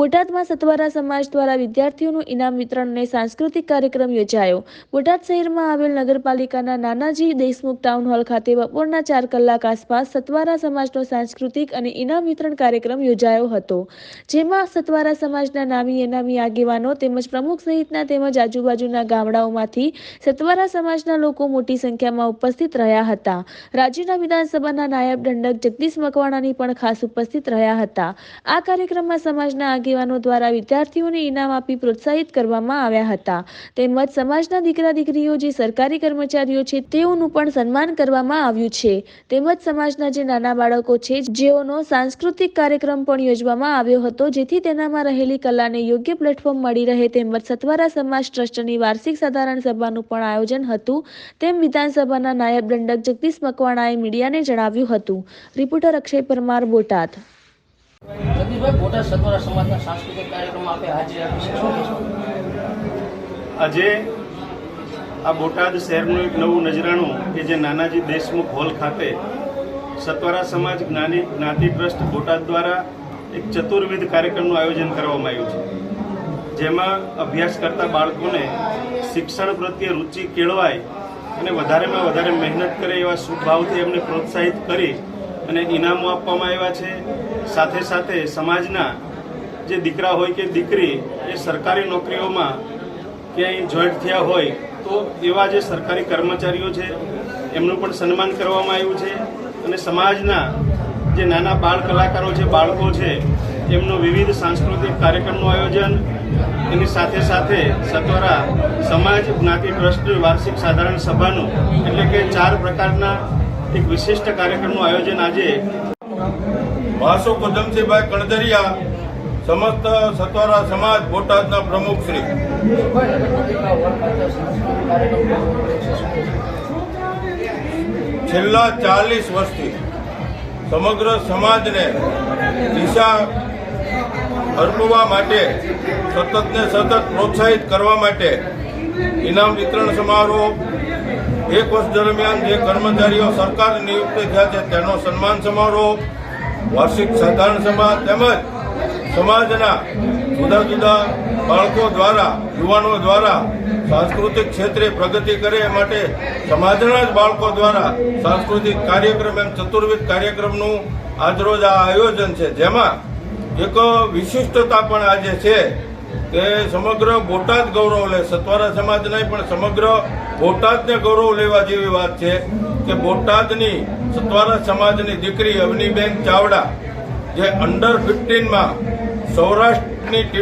બોટાદમાં સતવારા સમાજ દ્વારા વિદ્યાર્થીઓનું ઇનામ વિતરણ અને સાંસ્કૃતિક કાર્યક્રમ યોજાયો. બોટાદ શહેરમાં આવેલ નગરપાલિકાના નાનાજી દેશમુખ ટાઉન હોલ ખાતે બપોરના ચાર કલાક આસપાસ સતવારા સમાજનો સાંસ્કૃતિક અને ઇનામ વિતરણ કાર્યક્રમ યોજાયો હતો. જેમાં સતવારા સમાજના નામી એનામી આગેવાનો તેમજ પ્રમુખ સહિતના તેમજ આજુબાજુના ગામડાઓમાંથી સતવારા સમાજના લોકો મોટી સંખ્યામાં ઉપસ્થિત રહ્યા હતા. રાજ્યના વિધાનસભાના નાયબ દંડક જગદીશ મકવાણાની પણ ખાસ ઉપસ્થિત રહ્યા હતા. આ કાર્યક્રમમાં સમાજના આગેવાનો દ્વારા વિદ્યાર્થીઓને ઇનામ આપી પ્રોત્સાહિત કરવામાં આવ્યા હતા. તેમજ સમાજના દીકરા દીકરીઓ જે સરકારી કર્મચારીઓ છે તેઓનું પણ સન્માન કરવામાં આવ્યું છે. તેમજ સમાજના જે નાના બાળકો છે જેઓનો સાંસ્કૃતિક કાર્યક્રમ પણ યોજવામાં આવ્યો હતો, જેથી તેનામાં રહેલી કલાને યોગ્ય પ્લેટફોર્મ મળી રહે તેમજ સતવારા સમાજ ટ્રસ્ટની વાર્ષિક સાધારણ સભાનું પણ આયોજન હતું. તેમ વિધાનસભાના નાયબ દંડક જગદીશ મકવાણાએ મીડિયાને જણાવ્યું હતું. રિપોર્ટર અક્ષય પરમાર બોટાદ. આજે આ બોટાદ શહેરનું એક નવું નજરાણું કે જે નાનાજી દેશમુખ હોલ ખાતે સત્વરા સમાજ જ્ઞાની જ્ઞાતિ ટ્રસ્ટ બોટાદ દ્વારા એક ચતુર્વિધ કાર્યક્રમનું આયોજન કરવામાં આવ્યું છે. જેમાં અભ્યાસ કરતા બાળકોને શિક્ષણ પ્રત્યે રુચિ કેળવાય અને વધારેમાં વધારે મહેનત કરે એવા શુભભાવથી એમને પ્રોત્સાહિત કરી અને ઇનામો આપવામાં આવ્યા છે. સાથે સાથે સમાજના જે દીકરા હોય કે દીકરી, એ સરકારી નોકરીઓમાં ક્યાંય જોઈન્ટ થયા હોય તો એવા જે સરકારી કર્મચારીઓ છે, એમનું પણ સન્માન કરવામાં આવ્યું છે. અને સમાજના જે નાના બાળ કલાકારો છે, બાળકો છે, એમનું વિવિધ સાંસ્કૃતિક કાર્યક્રમનું આયોજન, એની સાથે સાથે સત્વરા સમાજ જ્ઞાતિ ટ્રસ્ટ વાર્ષિક સાધારણ સભાનું, એટલે કે ચાર પ્રકારના એક વિશિષ્ટ કાર્યક્રમનું આયોજન આજે વાસો કદમસિંહભાઈ કણદરિયા સમસ્ત સત્વારા સમાજ બોટાદના પ્રમુખ શ્રી. છેલ્લા ચાલીસ વર્ષથી સમગ્ર સમાજને દિશા અર્પવા માટે સતત ને સતત પ્રોત્સાહિત કરવા માટે ઇનામ વિતરણ સમારોહ એક વર્ષ દરમિયાન જે કર્મચારીઓ સરકાર નિયુક્ત થયા છે, તેનો સન્માન સમારોહ, વાર્ષિક સાધારણ સભા તેમજ સમાજના જુદા જુદા બાળકો દ્વારા, યુવાનો દ્વારા સાંસ્કૃતિક ક્ષેત્રે પ્રગતિ કરે એ માટે સમાજના જ બાળકો દ્વારા સાંસ્કૃતિક કાર્યક્રમ એમ ચતુર્વિધ કાર્યક્રમનું આજરોજ આ આયોજન છે. જેમાં એક વિશિષ્ટતા પણ આજે છે. કે સમગ્ર બોટાદ ગૌરવ લે. સત્વારા સમાજ નહીં, પણ સમગ્ર બોટાદને ગૌરવ લેવા જેવી વાત છે કે બોટાદની સત્વારા સમાજની દીકરી અવનીબેન ચાવડા, જે અંડર ફિફ્ટીનમાં સૌરાષ્ટ્રની